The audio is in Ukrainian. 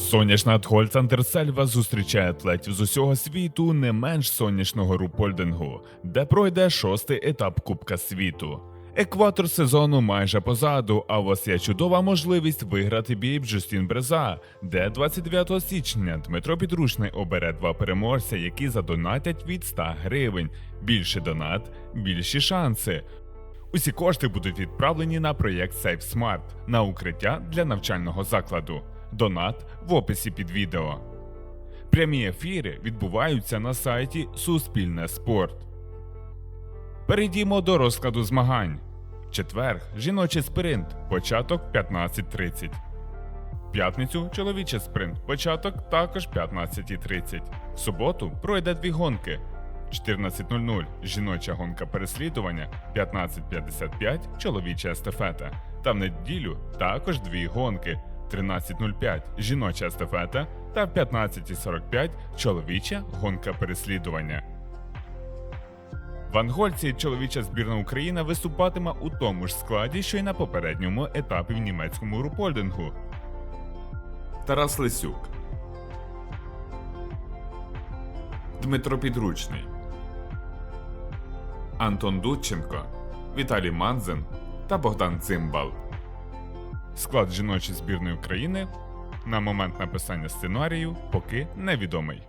Сонячна Тхольц Андерсельва зустрічає атлетів з усього світу не менш сонячного рупольдингу, де пройде шостий етап Кубка світу. Екватор сезону майже позаду, а у вас є чудова можливість виграти бій в Джустін Бреза, де 29 січня Дмитро Підручний обере два переможця, які задонатять від 100 гривень. Більший донат, більші шанси. Усі кошти будуть відправлені на проєкт SafeSmart на укриття для навчального закладу. Донат в описі під відео. Прямі ефіри відбуваються на сайті Суспільне спорт. Перейдімо до розкладу змагань. Четверг жіночий спринт, початок 15.30. П'ятницю чоловічий спринт, початок також 15.30. В суботу пройде дві гонки. 14.00 жіноча гонка переслідування, 15.55 чоловіча естафета. Та в неділю також дві гонки. 13.05 жіноча естафета та в 15.45 чоловіча гонка переслідування. В Ангольці чоловіча збірна України виступатиме у тому ж складі, що й на попередньому етапі в німецькому рупольдингу. Тарас Лисюк Дмитро Підручний Антон Дудченко Віталій Манзен та Богдан Цимбал. Склад жіночої збірної України на момент написання сценарію поки невідомий.